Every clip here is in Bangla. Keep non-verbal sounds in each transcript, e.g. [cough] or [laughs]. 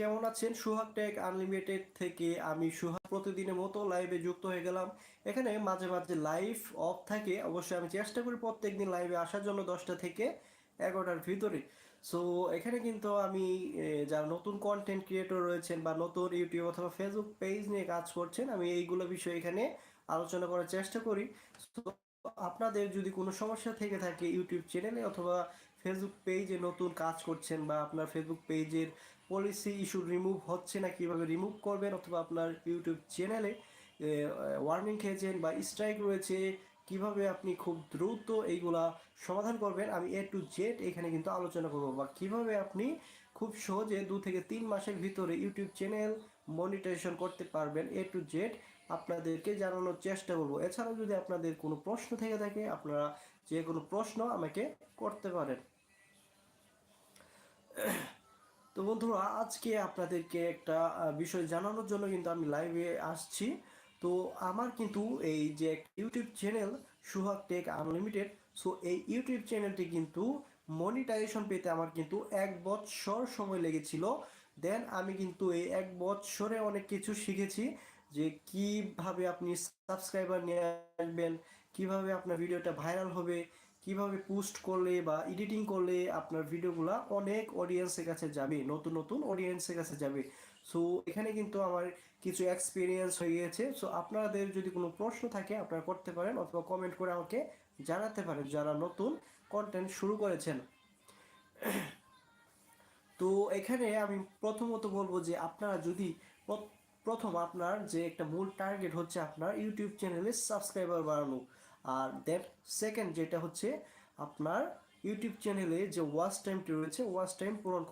কেমন আছেন? সুহাগ টেক আনলিমিটেড থেকে আমি সুহাগ প্রতিদিনের মতো লাইভে যুক্ত হয়ে গেলাম। এখানে মাঝে মাঝে লাইভ অফ থাকে। অবশ্যই আমি চেষ্টা করি প্রত্যেকদিন লাইভে আসার জন্য দশটা থেকে এগারোটার ভিতরে। সো এখানে কিন্তু আমি যারা নতুন কন্টেন্ট ক্রিয়েটর রয়েছেন বা নতুন ইউটিউব অথবা ফেসবুক পেজ নিয়ে কাজ করছেন, আমি এইগুলো বিষয়ে এখানে আলোচনা করার চেষ্টা করি। আপনাদের যদি কোনো সমস্যা থেকে থাকে ইউটিউব চ্যানেলে অথবা ফেসবুক পেজে নতুন কাজ করছেন বা আপনার ফেসবুক পেজের পলিসি ইস্যু রিমুভ হচ্ছে না, কীভাবে রিমুভ করবেন অথবা আপনার ইউটিউব চ্যানেলে ওয়ার্নিং খেয়েছেন বা স্ট্রাইক রয়েছে, কীভাবে আপনি খুব দ্রুত এইগুলা সমাধান করবেন, আমি এ টু জেড এখানে কিন্তু আলোচনা করব বা কীভাবে আপনি খুব সহজে দু থেকে তিন মাসের ভিতরে ইউটিউব চ্যানেল মনিটাইজেশন করতে পারবেন এ টু জেড আপনাদেরকে জানানোর চেষ্টা করব। এছাড়াও যদি আপনাদের কোনো প্রশ্ন থেকে থাকে, আপনারা যে কোনো প্রশ্ন আমাকে করতে পারেন। তো বন্ধুরা, আজকে আপনাদেরকে একটা বিষয় জানানোর জন্য কিন্তু আমি লাইভে আসছি। তো আমার কিন্তু এই যে YouTube channel Suhag tech unlimited so এই ইউটিউব চ্যানেলটি কিন্তু মনিটাইজেশন পেতে আমার কিন্তু এক বছর সময় লেগেছিল। দেন আমি কিন্তু এই এক বছরে অনেক কিছু শিখেছি, যে কীভাবে আপনি সাবস্ক্রাইবার নিয়ে আসবেন, কীভাবে আপনার ভিডিওটা ভাইরাল হবে কীভাবে পোস্ট করলে বা এডিটিং করলে আপনার ভিডিওগুলো অনেক অডিয়েন্সের কাছে যাবে, নতুন নতুন অডিয়েন্সের কাছে যাবে। সো এখানে কিন্তু আমার কিছু এক্সপিরিয়েন্স হয়ে গিয়েছে সো আপনাদের যদি কোনো প্রশ্ন থাকে, আপনারা করতে পারেন অথবা কমেন্ট করে আমাকে জানাতে পারেন যারা নতুন কন্টেন্ট শুরু করেছেন। তো, এখানে আমি প্রথমত বলব যে আপনারা যদি প্রথম আপনার যে একটা মূল টার্গেট হচ্ছে আপনার ইউটিউব চ্যানেলে সাবস্ক্রাইবার বাড়ানো। আর দেন সেকেন্ড যেটা হচ্ছে আপনার ইউটিউব চ্যানেলে যে ওয়াচ টাইমটি রয়েছে ওয়াচ টাইম পূরণ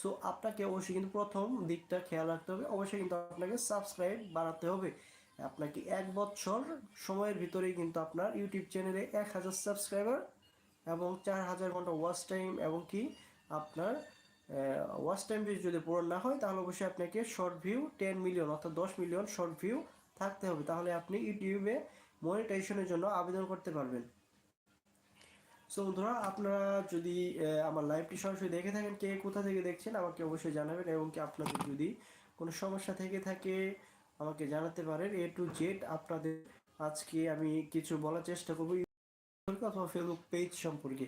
সো আপনাকে অবশ্যই কিন্তু প্রথম দিকটা খেয়াল রাখতে হবে। অবশ্যই কিন্তু আপনাকে সাবস্ক্রাইব বাড়াতে হবে। আপনাকে এক বছর সময়ের ভিতরেই কিন্তু আপনার ইউটিউব চ্যানেলে এক হাজার সাবস্ক্রাইবার এবং চার হাজার ঘণ্টা ওয়াচ টাইম এবং কি আপনার ওয়াচ টাইম যদি পূরণ না হয়, তাহলে অবশ্যই আপনাকে শর্ট ভিউ টেন মিলিয়ন অর্থাৎ দশ মিলিয়ন শর্ট ভিউ থাকতে হবে। তাহলে আপনি ইউটিউবে মনিটাইজেশনের জন্য আবেদন করতে পারবেন। সো বন্ধুরা, আপনারা যদি আমার লাইভটি সরাসরি দেখে থাকেন, কে কোথা থেকে দেখছেন, আমাকে অবশ্যই জানাবেন এবং কি আপনাদের যদি কোনো সমস্যা থেকে থাকে, আমাকে জানাতে পারেন। এ টু জেড আপনাদের আজকে আমি কিছু বলার চেষ্টা করব অথবা ফেসবুক পেজ সম্পর্কে।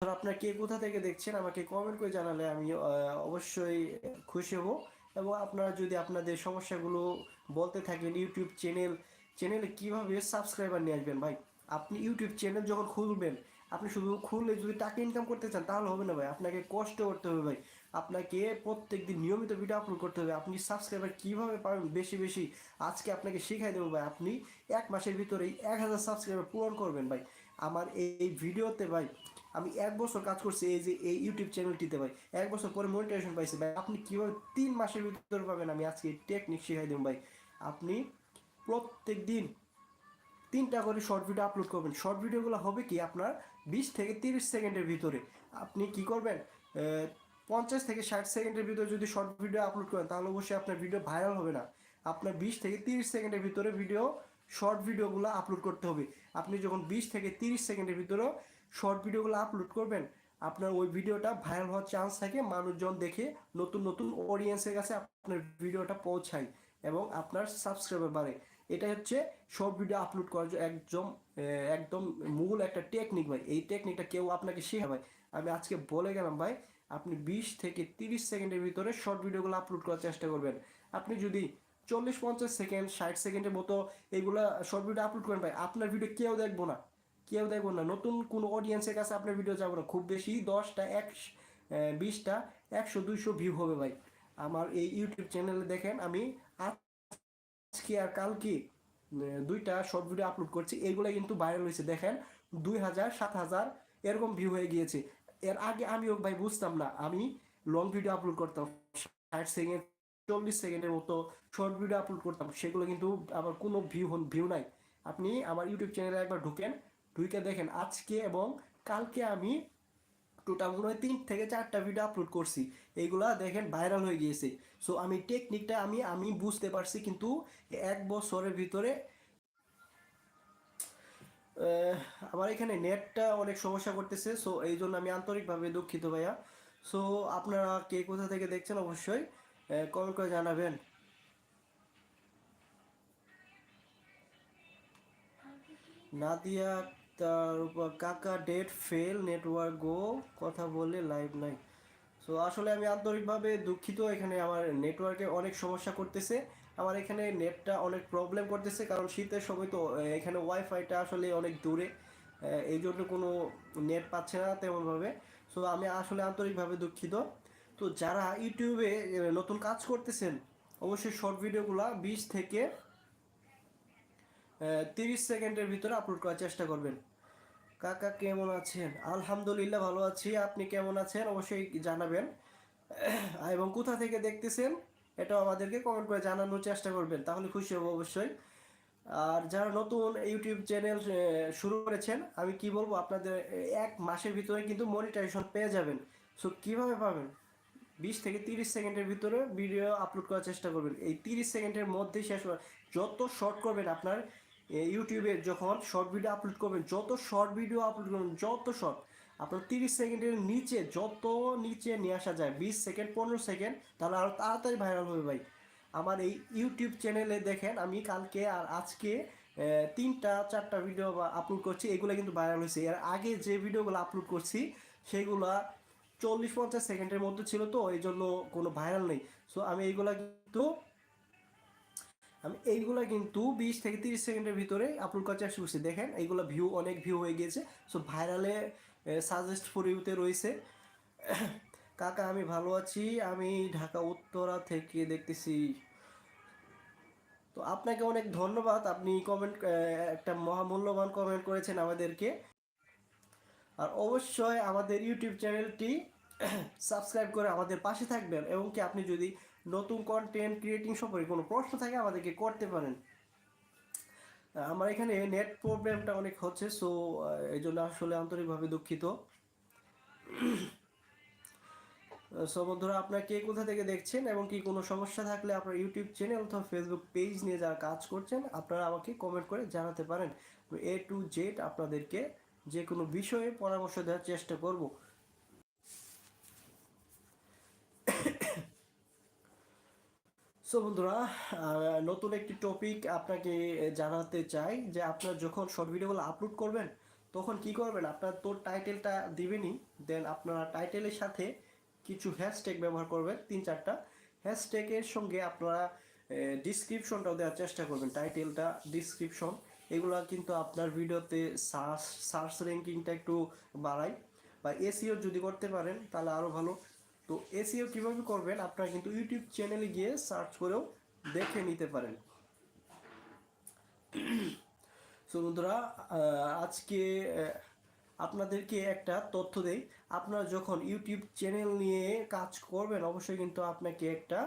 আপনারা কে কোথা থেকে দেখছেন, আমাকে কমেন্ট করে জানালে আমি অবশ্যই খুশি হব এবং আপনারা যদি আপনাদের সমস্যাগুলো বলতে থাকেন ইউটিউব চ্যানেল, চ্যানেলে কীভাবে সাবস্ক্রাইবার নিয়ে আসবেন ভাই? আপনি ইউটিউব চ্যানেল যখন খুলবেন, আপনি শুধু খুললে যদি টাকা ইনকাম করতে চান, তাহলে হবে না ভাই। আপনাকে কষ্ট করতে হবে ভাই। আপনাকে প্রত্যেকদিন নিয়মিত ভিডিও আপলোড করতে হবে। আপনি সাবস্ক্রাইবার কীভাবে পাবেন বেশি বেশি, আজকে আপনাকে শিখাই দেবো ভাই। আপনি এক মাসের ভিতরেই এক হাজার সাবস্ক্রাইবার পূরণ করবেন ভাই। আমার এই ভিডিওতে ভাই, আমি এক বছর কাজ করছি এই যে, এই ইউটিউব চ্যানেলটিতে ভাই। এক বছর পরে মনিটাইজেশন পাইছি ভাই। আপনি কীভাবে তিন মাসের ভিতরে পাবেন আমি আজকে টেকনিক শিখাই দেবো ভাই। আপনি প্রত্যেক দিন তিনটা করে শর্ট ভিডিও আপলোড করবেন। শর্ট ভিডিওগুলো হবে কি আপনার বিশ থেকে তিরিশ সেকেন্ডের ভিতরে। আপনি কি করবেন? পঞ্চাশ থেকে ষাট সেকেন্ডের ভিতরে যদি শর্ট ভিডিও আপলোড করেন, তাহলে অবশ্যই আপনার ভিডিও ভাইরাল হবে না। আপনার বিশ থেকে তিরিশ সেকেন্ডের ভিতরে ভিডিও শর্ট ভিডিওগুলো আপলোড করতে হবে। আপনি যখন বিশ থেকে তিরিশ সেকেন্ডের ভিতরে শর্ট ভিডিওগুলো আপলোড করবেন, আপনার ওই ভিডিওটা ভাইরাল হওয়ার চান্স থাকে। মানুষজন দেখে নতুন নতুন অডিয়েন্সের কাছে আপনার ভিডিওটা পৌঁছায়। এবং আপনার সাবস্ক্রাইবার বাড়ে। এটা হচ্ছে শর্ট ভিডিও আপলোড করার একদম একদম মূল একটা টেকনিক ভাই। এই টেকনিকটা কেউ আপনাকে শেখা ভাই। আমি আজকে বলে গেলাম ভাই, আপনি বিশ থেকে তিরিশ সেকেন্ডের ভিতরে শর্ট ভিডিওগুলো আপলোড করার চেষ্টা করবেন। আপনি যদি চল্লিশ, পঞ্চাশ সেকেন্ড, ষাট সেকেন্ডের মতো এইগুলা শর্ট ভিডিও আপলোড করেন ভাই, আপনার ভিডিও কেউ দেখব না। কেউ দেখব না। নতুন কোনো অডিয়েন্সের কাছে আপনার ভিডিও যাব না। খুব বেশি দশটা, এক বিশটা, একশো, দুইশো ভিউ হবে ভাই। আমার এই ইউটিউব চ্যানেলে দেখেন আমি আজকে আর কালকে দুইটা শর্ট ভিডিও আপলোড করছি। এইগুলো কিন্তু ভাইরাল হয়েছে, দেখেন। দুই হাজার, সাত হাজার, এরকম ভিউ হয়ে গিয়েছে। এর আগে আমিও ভাই, বুঝতাম না। আমি লং ভিডিও আপলোড করতাম, ষাট সেকেন্ড চল্লিশ সেকেন্ডের মতো শর্ট ভিডিও আপলোড করতাম। সেগুলো কিন্তু আমার কোনো ভিউ হন ভিউ নাই। আপনি আমার ইউটিউব চ্যানেলে একবার ঢুকেন, ঢুকে দেখেন আজকে এবং কালকে আমি টোটাল মনে হয় তিন থেকে চারটা ভিডিও আপলোড করছি। এইগুলা দেখেন ভাইরাল হয়ে গিয়েছে। সো আমি টেকনিকটা আমি আমি বুঝতে পারছি, কিন্তু এক বছরের ভিতরে আমার এখানে নেটটা অনেক সমস্যা করতেছে। সো এই জন্য আমি আন্তরিকভাবে দুঃখিত ভাইয়া। সো আপনারা কে কোথা থেকে দেখছেন অবশ্যই কমেন্ট করে জানাবেন। নাদিয়া তার উপর, কাকা ডেট ফেল নেটওয়ার্ক গো কথা বলে লাইভ নাই। সো আসলে আমি আন্তরিকভাবে দুঃখিত, এখানে আমার নেটওয়ার্কে অনেক সমস্যা করতেছে। আমার এখানে নেটটা অনেক প্রবলেম করতেছে, কারণ শীতের সময় তো এখানে ওয়াইফাইটা আসলে অনেক দূরে এই জন্য কোনো নেট পাচ্ছে না তেমনভাবে। সো আমি আসলে আন্তরিকভাবে দুঃখিত। তো যারা ইউটিউবে নতুন কাজ করতেছেন, অবশ্যই শর্ট ভিডিওগুলো বিশ থেকে তিরিশ সেকেন্ডের ভিতরে আপলোড করার চেষ্টা করবেন। কাকা কেমন আছেন? আলহামদুলিল্লাহ ভালো আছি। আপনি কেমন আছেন? অবশ্যই জানাবেন। এবং কোথা থেকে দেখতেছেন? এটাও আমাদেরকে কমেন্ট করে জানানোর চেষ্টা করবেন, তাহলে খুশি হব অবশ্যই। আর যারা নতুন ইউটিউব চ্যানেল শুরু করেছেন, আমি কি বলব, আপনাদের এক মাসের ভিতরে কিন্তু মনিটাইজেশন পেয়ে যাবেন। সো কীভাবে পাবেন? বিশ থেকে তিরিশ সেকেন্ডের ভিতরে ভিডিও আপলোড করার চেষ্টা করবেন। এই তিরিশ সেকেন্ডের মধ্যেই শেষ। যত শর্ট করবেন আপনার ইউটিউবে যখন শর্ট ভিডিও আপলোড করবেন, যত শর্ট ভিডিও আপলোড করবেন, যত শর্ট আপনার তিরিশ সেকেন্ডের নিচে, যত নিচে নিয়ে আসা যায়, বিশ সেকেন্ড, পনেরো সেকেন্ড, তাহলে আরও তাড়াতাড়ি ভাইরাল হবে ভাই। আমার এই ইউটিউব চ্যানেলে দেখেন, আমি কালকে আর আজকে তিনটা, চারটা ভিডিও আপলোড করছি, এগুলো কিন্তু ভাইরাল হয়েছে। এর আগে যে ভিডিওগুলো আপলোড করছি, সেগুলা চল্লিশ পঞ্চাশ সেকেন্ডের মধ্যে ছিল তো এই জন্য কোনো ভাইরাল নেই। সো আমি এইগুলা কিন্তু আমি এইগুলা কিন্তু বিশ থেকে তিরিশ সেকেন্ডের ভিতরে আপলোড করার চেষ্টা করছি। দেখেন, এইগুলো ভিউ অনেক ভিউ হয়ে গিয়েছে। সো ভাইরালে সাজেস্ট ফর ইউতে রয়েছে। [coughs] কাকা, আমি ভালো আছি। আমি ঢাকা, উত্তরা থেকে দেখতেছি। তো আপনাকে অনেক ধন্যবাদ। আপনি কমেন্ট একটা মহামূল্যবান কমেন্ট করেছেন আমাদেরকে। আর অবশ্যই আমাদের ইউটিউব চ্যানেলটি সাবস্ক্রাইব করে আমাদের পাশে থাকবেন। এবং কি আপনি যদি নতুন কন্টেন্ট ক্রিয়েটিং সম্পর্কে কোনো প্রশ্ন থাকে আমাদেরকে করতে পারেন। আমার এখানে নেট প্রবলেমটা অনেক হচ্ছে সো এই জন্য আসলে আন্তরিকভাবে দুঃখিত। সো বন্ধুরা, আপনারা কে কোথা থেকে দেখছেন এবং কি কোনো সমস্যা থাকলে আপনার ইউটিউব চ্যানেল অথবা ফেসবুক পেজ নিয়ে যারা কাজ করছেন, আপনারা আমাকে কমেন্ট করে জানাতে পারেন। এ টু জেড আপনাদেরকে যে কোনো বিষয়ে পরামর্শ দেওয়ার চেষ্টা করব। সো বন্ধুরা নতুন একটি টপিক আপনাকে জানাতে চাই যে আপনার যখন শর্ট ভিডিওগুলো আপলোড করবেন, তখন কি করবেন? আপনার তোর টাইটেলটা দিবেনই দেন আপনারা টাইটেলের সাথে কিছু হ্যাশট্যাগ ব্যবহার করবেন, তিন চারটা। হ্যাশট্যাগের সঙ্গে আপনারা ডিসক্রিপশনটাও দেওয়ার চেষ্টা করবেন টাইটেলটা ডিসক্রিপশন এগুলো কিন্তু আপনার ভিডিওতে সার্চ সার্চ র্যাঙ্কিংটা একটু বাড়ায়। বা এসিও যদি করতে পারেন, তাহলে আরও ভালো। তো এসিও কীভাবে করবেন আপনারা কিন্তু ইউটিউব চ্যানেলে গিয়ে সার্চ করেও দেখে নিতে পারেন। [clears throat] সো বন্ধুরা আজকে আপনাদেরকে একটা তথ্য দেই। আপনারা যখন ইউটিউব চ্যানেল নিয়ে কাজ করবেন, অবশ্যই কিন্তু আপনাকে একটা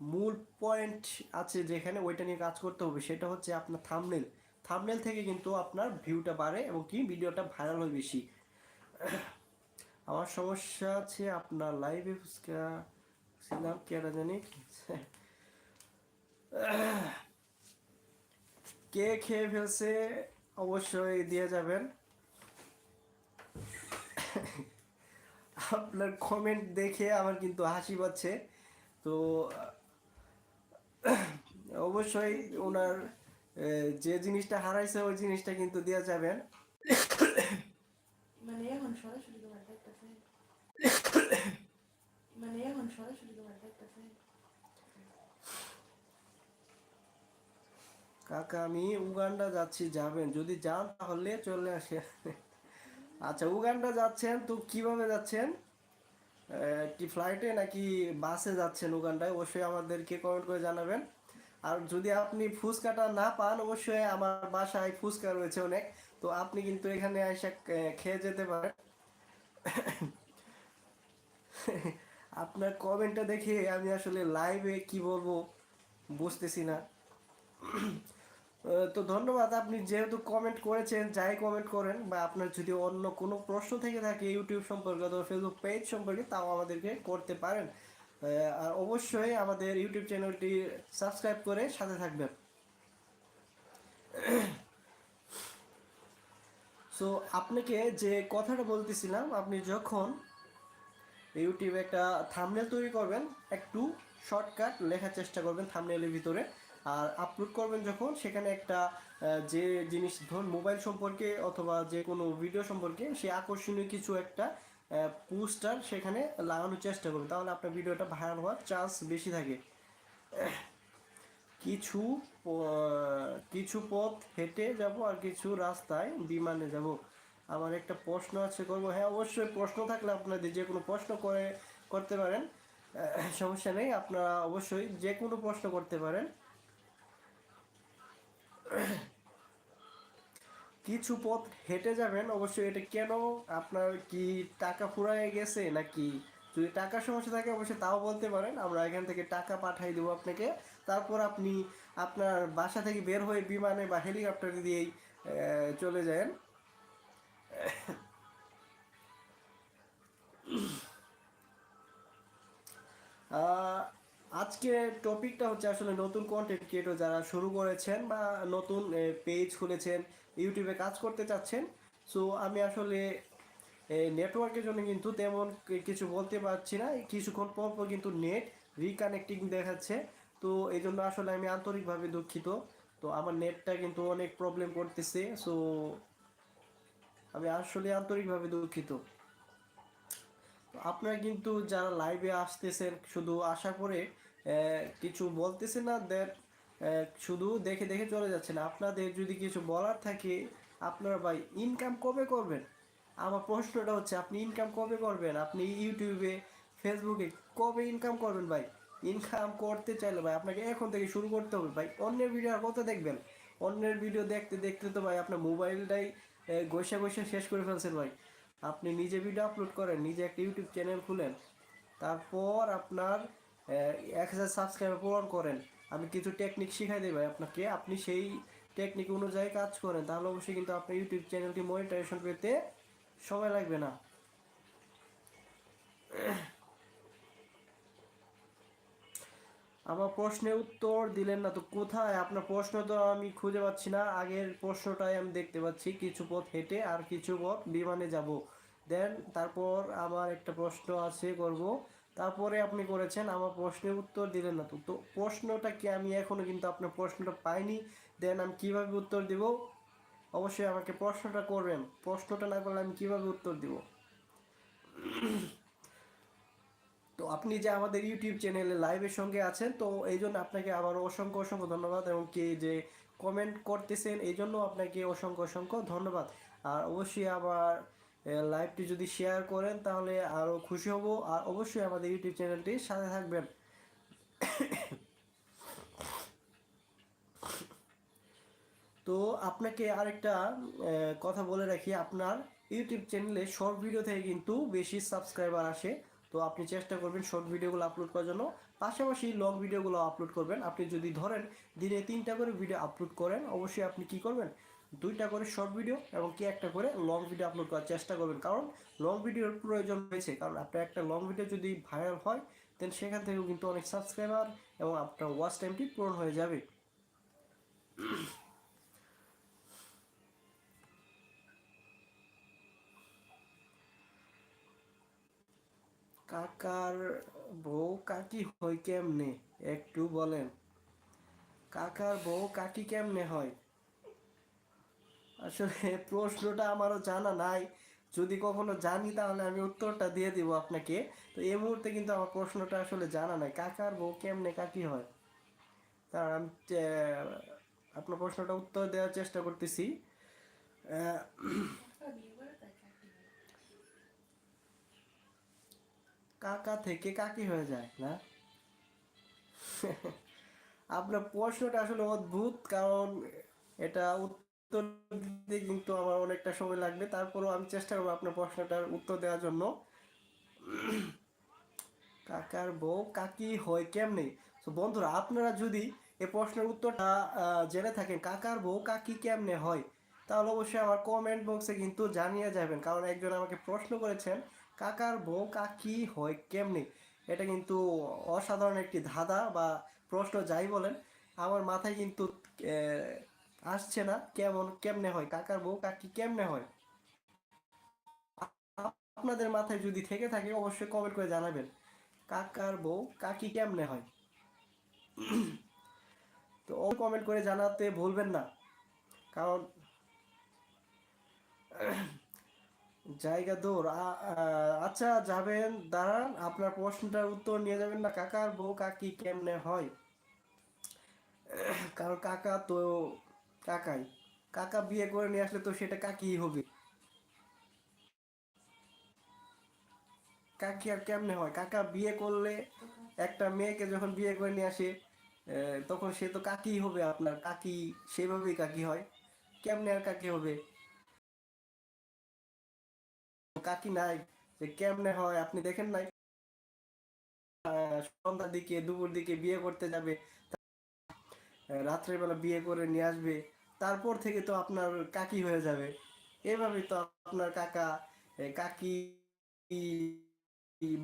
মূল পয়েন্ট আছে যেখানে ওইটা নিয়ে কাজ করতে হবে। সেটা হচ্ছে আপনার থামনেল থামনেল থেকে কিন্তু আপনার ভিউটা বাড়ে এবং কি, ভিডিওটা ভাইরাল হয় বেশি। আমার সমস্যা আছে আপনার লাইভে ফুচকা ছিলাম কেটা জানি? কে খেয়ে ফেলছে অবশ্যই দিয়ে যাবেন। আপনার কমেন্ট দেখে আমার কিন্তু হাসি পাচ্ছে। তো, অবশ্যই ওনার যে জিনিসটা হারাইছে, ওই জিনিসটা কিন্তু দেওয়া যাবেন। মানে এখন সরাসরি তোমার দেখতেছে মানে এখন সরাসরি তোমার দেখতেছে কাকা, আমি উগান্ডা যাচ্ছি, যাবেন। যদি যান তাহলে চলে আসে আচ্ছা উগান্ডা যাচ্ছেন, তো কীভাবে যাচ্ছেন? কি ফ্লাইটে নাকি বাসে যাচ্ছেন উগান্ডায়? অবশ্যই আমাদেরকে কমেন্ট করে জানাবেন। আর যদি আপনি ফুচকাটা না পান, অবশ্যই আমার বাসায় ফুচকা রয়েছে অনেক। তো আপনি কিন্তু এখানে এসে খেয়ে যেতে পারেন। আপনার কমেন্টটা দেখে আমি আসলে লাইভে কি বলব বুঝতেছি না। [clears throat] তো ধন্যবাদ, আপনি যেহেতু কমেন্ট করেছেন, যাই কমেন্ট করেন, বা আপনার যদি অন্য কোনো প্রশ্ন থেকে থাকে ইউটিউব সম্পর্কে অথবা ফেসবুক পেজ সম্পর্কে, তাও আমাদেরকে করতে পারেন। আর অবশ্যই আমাদের ইউটিউব চ্যানেলটি সাবস্ক্রাইব করে সাথে থাকবেন। [clears throat] সো আপনাকে যে কথাটা বলতেছিলাম, আপনি যখন ইউটিউবে একটা থামনেল তৈরি করবেন, একটু শর্টকাট লেখার চেষ্টা করবেন থামনেলের ভিতরে। আর আপলোড করবেন যখন, সেখানে একটা যে জিনিস, ধরুন মোবাইল সম্পর্কে অথবা যে কোনো ভিডিও সম্পর্কে, সে আকর্ষণীয় কিছু একটা পোস্টার সেখানে লাগানোর চেষ্টা করবেন। তাহলে আপনার ভিডিওটা ভাইরাল হওয়ার চান্স বেশি থাকে। কিছু কিছু পথ হেঁটে যাব আর কিছু রাস্তায় বিমানে যাব। আমার একটা প্রশ্ন আছে করব। হ্যাঁ অবশ্যই প্রশ্ন থাকলে আপনাদের যে কোনো প্রশ্ন করে, করতে পারেন। সমস্যা নেই, আপনারা অবশ্যই যে কোনো প্রশ্ন করতে পারেন। কিছু পথ হেঁটে যাবেন, অবশ্যই এটা কেন? আপনার কি টাকা ফুরায় গেছে নাকি? যদি টাকার সমস্যা থাকে, অবশ্যই তাও বলতে পারেন। আমরা এখান থেকে টাকা পাঠাই দেবো আপনাকে। তারপর আপনি আপনার বাসা থেকে বের হয়ে বিমানে বা হেলিকপ্টার দিয়েই চলে যান। আজকে টপিকটা হচ্ছে আসলে নতুন কন্টেন্ট ক্রিয়েটর যারা শুরু করেছেন বা নতুন পেজ খুলেছেন ইউটিউবে কাজ করতে চাচ্ছেন। সো আমি আসলে নেটওয়ার্কের জন্য কিন্তু তেমন কিছু বলতে পারছি না। কিছুক্ষণ পর পর কিন্তু নেট রিকানেক্টিং দেখাচ্ছে। তো এই জন্য আসলে আমি আন্তরিকভাবে দুঃখিত। তো, আমার নেটটা কিন্তু অনেক প্রবলেম করতেছে। সো আমি আসলে আন্তরিকভাবে দুঃখিত। আপনারা কিন্তু যারা লাইভে আসতেছেন শুধু আশা করে আহ, কিছু বলতেছেন না দেন শুধু দেখে দেখে চলে যাচ্ছেন। আপনাদের যদি কিছু বলার থাকে আপনারা ভাই ইনকাম কবে করবেন? আমার প্রশ্নটা হচ্ছে আপনি ইনকাম কবে করবেন? আপনি ইউটিউবে ফেসবুকে কবে ইনকাম করবেন ভাই? ইনকাম করতে চাইলে ভাই আপনাকে এখন থেকে শুরু করতে হবে ভাই। অন্যের ভিডিও আর কত দেখবেন? অন্যের ভিডিও দেখতে দেখতে তো ভাই আপনার মোবাইলটাই গোসা গোসা শেষ করে ফেলছেন ভাই। আপনি নিজে ভিডিও আপলোড করেন, নিজে একটা ইউটিউব চ্যানেল খুলেন, তারপর আপনার এক হাজার সাবস্ক্রাইবার পূরণ করেন। আমি কিছু টেকনিক শিখাই ভাই আপনাকে। আপনি সেই টেকনিক অনুযায়ী কাজ করেন, তাহলে অবশ্যই কিন্তু আপনার ইউটিউব চ্যানেলটি মনিটাইজেশন পেতে সময় লাগবে না। আমার প্রশ্নের উত্তর দিলেন না তো কোথায়? আপনার প্রশ্ন তো আমি খুঁজে পাচ্ছি না। আগের প্রশ্নটাই আমি দেখতে পাচ্ছি। কিছু পথ হেঁটে আর কিছু পথ বিমানে যাব। দেন তারপর আমার একটা প্রশ্ন আছে করব। তারপরে আপনি করেছেন, আমার প্রশ্নের উত্তর দিলেন না তো। তো প্রশ্নটা কি আমি এখনও কিন্তু আপনার প্রশ্নটা পাইনি। দেন আমি কীভাবে উত্তর দিব? অবশ্যই আমাকে প্রশ্নটা করবেন। প্রশ্নটা না করলে আমি কীভাবে উত্তর দিব? তো আপনি যে আমাদের ইউটিউব চ্যানেলে লাইভের সঙ্গে আছেন, তো এই জন্য আপনাকে আবার অসংখ্য অসংখ্য ধন্যবাদ এবং কি যে কমেন্ট করতেছেন, এই জন্য আপনাকে অসংখ্য অসংখ্য ধন্যবাদ। আর অবশ্যই আবার লাইভটি যদি শেয়ার করেন, তাহলে আরও খুশি হব। আর অবশ্যই আমাদের ইউটিউব চ্যানেলটির সাথে থাকবেন। তো আপনাকে আরেকটা কথা বলে রাখি, আপনার ইউটিউব চ্যানেলে শর্ট ভিডিও থেকে কিন্তু বেশি সাবস্ক্রাইবার আসে। তো আপনি চেষ্টা করবেন শর্ট ভিডিওগুলো আপলোড করার জন্য। পাশাপাশি লং ভিডিওগুলো আপলোড করবেন। আপনি যদি ধরেন দিনে তিনটা করে ভিডিও আপলোড করেন, অবশ্যই আপনি কি করবেন? দুইটা করে শর্ট ভিডিও এবং কি একটা করে লং ভিডিও আপলোড করার চেষ্টা করবেন। কারণ লং ভিডিওর প্রয়োজন রয়েছে। কারণ আপনার একটা লং ভিডিও যদি ভাইরাল হয় দেন সেখান থেকেও কিন্তু অনেক সাবস্ক্রাইবার এবং আপনার ওয়াচ টাইমটি পূরণ হয়ে যাবে। কাকার বউ কাকি হয় কেমনে? একটু বলেন। কাকার বউ কাকি কেমনে হয়? আসলে প্রশ্নটা আমারও জানা নাই। যদি কখনো জানি তাহলে আমি উত্তরটা দিয়ে দিব আপনাকে। তো এই মুহূর্তে কিন্তু আমার প্রশ্নটা আসলে জানা নাই। কাকার বউ কেমনে কাকি হয়? কারণ আমি আপনার প্রশ্নটা উত্তর দেওয়ার চেষ্টা করতেছি। কাকা থেকে কাকি হয়ে যায়, না? আপনার প্রশ্নটা আসলে অদ্ভুত, কারণ এটা উত্তর দিতে কিন্তু আমার অনেকটা সময় লাগবে। তারপরেও আমি চেষ্টা করব আপনার প্রশ্নটার উত্তর দেওয়ার জন্য। কাকার বউ, কাকি হয় কেমনে? তো বন্ধুরা, আপনারা যদি এই প্রশ্নের উত্তরটা জেনে থাকেন, কাকার বউ, কাকি কেমনে হয়, তাহলে অবশ্যই আমার কমেন্ট বক্সে কিন্তু জানিয়ে যাবেন। কারণ একজন আমাকে প্রশ্ন করেছেন কাকার বউ কাকি হয়, কেমনে? এটা কিন্তু অসাধারণ একটি ধাঁধা বা প্রশ্ন যাই বলেন, আমার মাথায় কিন্তু আসছে না কেমন, কেমনে হয়, কাকার বউ কাকি কেমনে হয়? আপনাদের মাথায় যদি থেকে থাকে, অবশ্যই কমেন্ট করে জানাবেন, কাকার বউ কাকি কেমনে হয়? তো ও কমেন্ট করে জানাতে ভুলবেন না, কারণ জায়গা দূর আচ্ছা যাবেন দাঁড়ান, আপনার প্রশ্নটার উত্তর নিয়ে যাবেন না। কাকার বউ কাকি কেমনে হয়? কারণ কাকা তো কাকাই। কাকা বিয়ে করে নিয়ে আসলে তো সেটা কাকি হবে। কাকি আর কেমনে হয়? কাকা বিয়ে করলে একটা মেয়েকে যখন বিয়ে করে নিয়ে আসে তখন সে তো কাকি হবে আপনার। কাকি সেভাবেই কাকি হয়। কেমনে আর কাকি হবে? কাকি নাই যে কেমনে হয় আপনি দেখেন নাই? সন্ধ্যার দিকে, দুপুর দিকে বিয়ে করতে যাবে রাত্রেবেলা বিয়ে করে নিয়ে আসবে, তারপর থেকে তো আপনার কাকি হয়ে যাবে। এভাবেই তো আপনার কাকা কাকি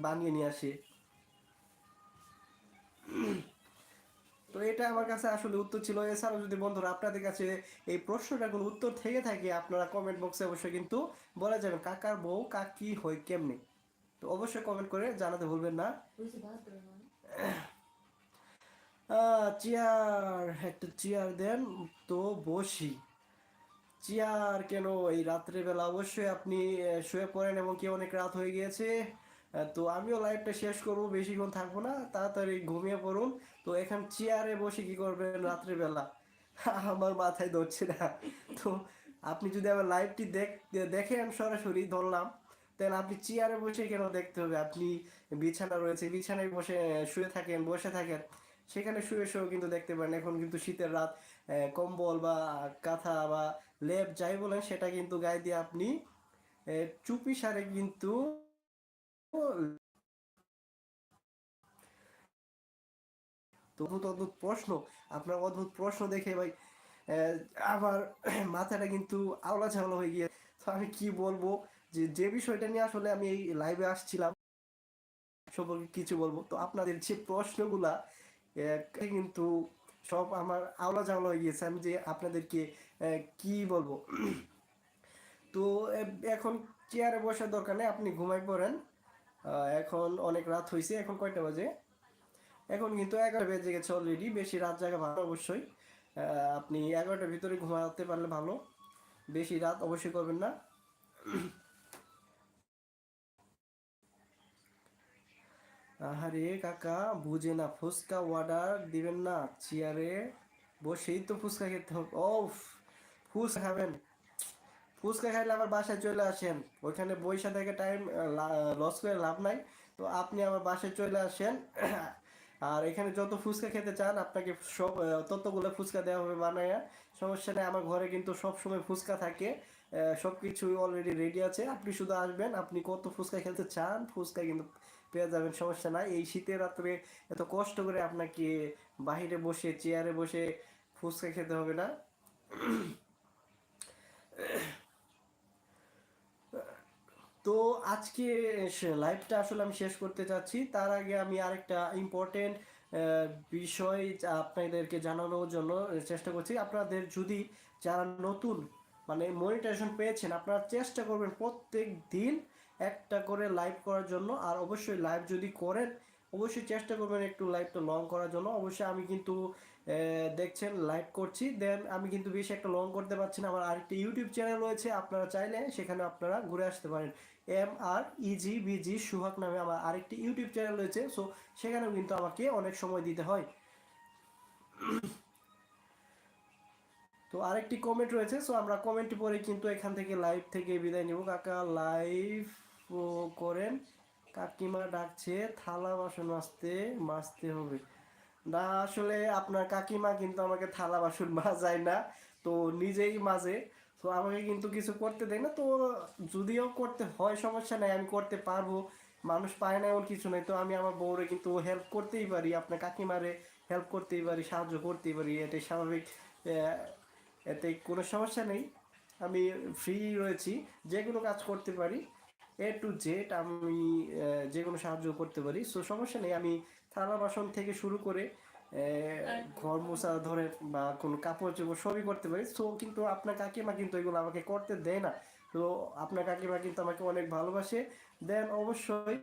বানিয়ে নিয়ে আসে। তো এটা আমার কাছে আসলে উত্তর ছিল। এছাড়াও যদি বন্ধুরা আপনাদের কাছে এই প্রশ্নটা কোনো উত্তর থেকে থাকে, আপনারা কমেন্ট বক্সে অবশ্যই কিন্তু বলে যাবেন, কাকার বউ কাকি হয় কেমনি? তো অবশ্যই কমেন্ট করে জানাতে ভুলবেন না। চেয়ার, একটা চেয়ার দেন, তো বসি। চেয়ার কেন? এই রাত্রেবেলা অবশ্যই আপনি শুয়ে পড়েন এবং কি অনেক রাত হয়ে গিয়েছে। তো আমিও লাইভটা শেষ করব, বেশিক্ষণ থাকব না, তাড়াতাড়ি ঘুমিয়ে পড়ুন। তো এখন চেয়ারে বসে কি করবেন রাত্রেবেলা? [laughs] আমার মাথায় ধরছে না। তো আপনি যদি আমার লাইভটি দেখ দেখেন সরাসরি ধরলাম, তাহলে আপনি চেয়ারে বসে কেন দেখতে হবে? আপনি বিছানা রয়েছে, বিছানায় বসে শুয়ে থাকেন, বসে থাকেন। সেখানে শুয়ে শুয়েও কিন্তু দেখতে পারেন, এখন কিন্তু শীতের রাত কম্বল বা কাঁথা বা লেপ যাই বলেন, সেটা কিন্তু গায়ে দিয়ে আপনি চুপি সারে কিন্তু অদ্ভুত অদ্ভুত প্রশ্ন। আপনার অদ্ভুত প্রশ্ন দেখে ভাই আমার মাথাটা কিন্তু আওলা ঝাওলা হয়ে গিয়ে, তো আমি কি বলব? যে যে বিষয়টা নিয়ে আসলে আমি এই লাইভে আসছিলাম, সম্পর্কে কিছু বলব। তো আপনাদের যে প্রশ্নগুলা কিন্তু সব আমার আওলা ঝাওলা হয়ে গিয়েছে। আমি যে আপনাদেরকে কি বলব? তো এখন চেয়ারে বসার দরকার নেই, আপনি ঘুমাই পড়েন। এখন অনেক রাত হয়েছে এখন কয়টা বাজে? এখন কিন্তু এগারো বেজে গেছে অলরেডি বেশি রাত জায়গা ভালো অবশ্যই। আপনি এগারোটার ভিতরে ঘুমাতে পারলে ভালো। বেশি রাত অবশ্যই করবেন না। আহারে কাকা, বুঝে না, ফুচকা অর্ডার দিবেন না, চেয়ারে বসেই তো ফুচকা খেতে হবে। ও ফুচকা খাবেন? ফুচকা খাইলে আমার বাসায় চলে আসেন। ওইখানে বৈশা থেকে টাইম লস করে লাভ নাই। তো আপনি আমার বাসায় চলে আসেন। [clears throat] আর এখানে যত ফুচকা খেতে চান, আপনাকে সব ততগুলো ফুচকা দেওয়া হবে বানায়া। সমস্যা নেই, আমার ঘরে কিন্তু সব সময় ফুচকা থাকে। সব কিছুই অলরেডি রেডি আছে। আপনি শুধু আসবেন, আপনি কত ফুচকা খেতে চান, ফুচকা কিন্তু পেয়ে যাবেন, সমস্যা নাই। এই শীতের রাত্রে এত কষ্ট করে আপনাকে বাহিরে বসে চেয়ারে বসে ফুচকা খেতে হবে না। [clears throat] তো আজকে লাইভটা আসলে আমি শেষ করতে চাচ্ছি। তার আগে আমি আরেকটা ইম্পর্টেন্ট বিষয় আপনাদেরকে জানানোর জন্য চেষ্টা করছি। আপনাদের যদি যারা নতুন মানে মনিটাইজেশন পেয়েছেন, আপনারা চেষ্টা করবেন প্রত্যেক দিন একটা করে লাইভ করার জন্য। আর অবশ্যই লাইভ যদি করেন, অবশ্যই চেষ্টা করবেন একটু লাইভটা লং করার জন্য। অবশ্যই আমি কিন্তু দেখছেন লাইভ করছি। দেন আমি কিন্তু বেশি একটা লং করতে পারছি না। আমার আরেকটি ইউটিউব চ্যানেল রয়েছে, আপনারা চাইলে সেখানে আপনারা ঘুরে আসতে পারেন। এম আর ইজি বিজি সুহাগ নামে আমার আরেকটি ইউটিউব চ্যানেল রয়েছে, সো সেখানেও কিন্তু আমাকে অনেক সময় দিতে হয়। তো আরেকটি কমেন্ট রয়েছে, সো আমরা কমেন্ট পরে কিন্তু এখান থেকে লাইভ থেকে বিদায় নিব। কাকা লাইভ করেন। কাকিমা ডাকছে, থালা বাসন মাজতে মাজতে হবে। না, আসলে আপনার কাকিমা কিন্তু আমাকে থালা বাসন মাজায় না, তো নিজেই মাজে। তো আমাকে কিন্তু কিছু করতে দেয় না, তো যদিও করতে হয় সমস্যা নাই, আমি করতে পারব। মানুষ পায় না এমন কিছু নেই, তো আমি আমার বউরে কিন্তু হেল্প করতেই পারি, আপনার কাকিমারে হেল্প করতেই পারি, সাহায্য করতেই পারি, এটাই স্বাভাবিক। এতে কোনো সমস্যা নেই, আমি ফ্রি রয়েছি, যে কোনো কাজ করতে পারি এ টু জেড আমি যে কোনো সাহায্য করতে পারি সো সমস্যা নেই, আমি থালা বাসন থেকে শুরু করে ঘর মোছা ধরে বা কোনো কাপড় চোপড় সবই করতে পারি। সো কিন্তু আপনার কাকিমা কিন্তু এগুলো আমাকে করতে দেয় না। তো আপনার কাকিমা কিন্তু আমাকে অনেক ভালোবাসে। দেন অবশ্যই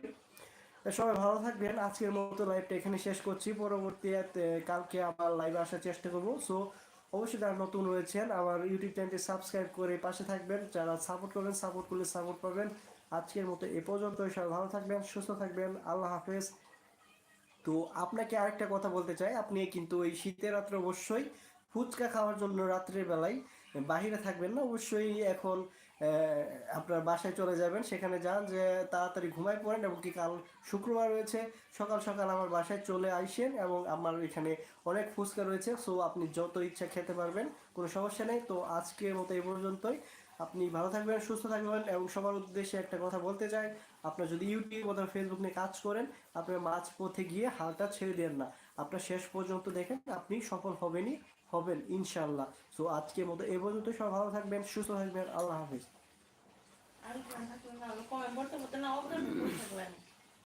সবাই ভালো থাকবেন। আজকের মতো লাইভটা এখানে শেষ করছি। পরবর্তীতে কালকে আবার লাইভে আসার চেষ্টা করব। সো অবশ্যই যারা নতুন রয়েছেন, আমার ইউটিউব চ্যানেলটি সাবস্ক্রাইব করে পাশে থাকবেন। যারা সাপোর্ট করবেন সাপোর্ট করলে সাপোর্ট পাবেন। আজকের মতো এ পর্যন্ত সবাই ভালো থাকবেন, সুস্থ থাকবেন। আল্লাহ হাফেজ। তো আপনাকে আরেকটা কথা বলতে চাই। আপনি কিন্তু এই শীতের রাত্রে অবশ্যই ফুচকা খাওয়ার জন্য রাত্রের বেলায় বাহিরে থাকবেন না। অবশ্যই এখন আপনার বাসায় চলে যাবেন, সেখানে যান যে তাড়াতাড়ি ঘুমায় পড়েন এবং কি কাল শুক্রবার রয়েছে, সকাল সকাল আমার বাসায় চলে আইসেন এবং আমার এখানে অনেক ফুচকা রয়েছে। সো আপনি যত ইচ্ছা খেতে পারবেন, কোনো সমস্যা নেই। তো আজকের মতো এই পর্যন্তই। আপনি ভালো থাকবেন, সুস্থ থাকবেন এবং সবার উদ্দেশ্যে একটা কথা বলতে চাই। আপনার যদি ইউটিউব অথবা ফেসবুক নিয়ে কাজ করেন, আপনার মাঝ পথে গিয়ে হালটা ছেড়ে দেন না। আপনার শেষ পর্যন্ত দেখেন, আপনি সফল হবেনই, হবেন ইনশাল্লাহ সো আজকের মতো এ পর্যন্ত সব ভালো থাকবেন, সুস্থ থাকবেন, আল্লাহ হাফিজ। আর কমেন্ট করতে করতে না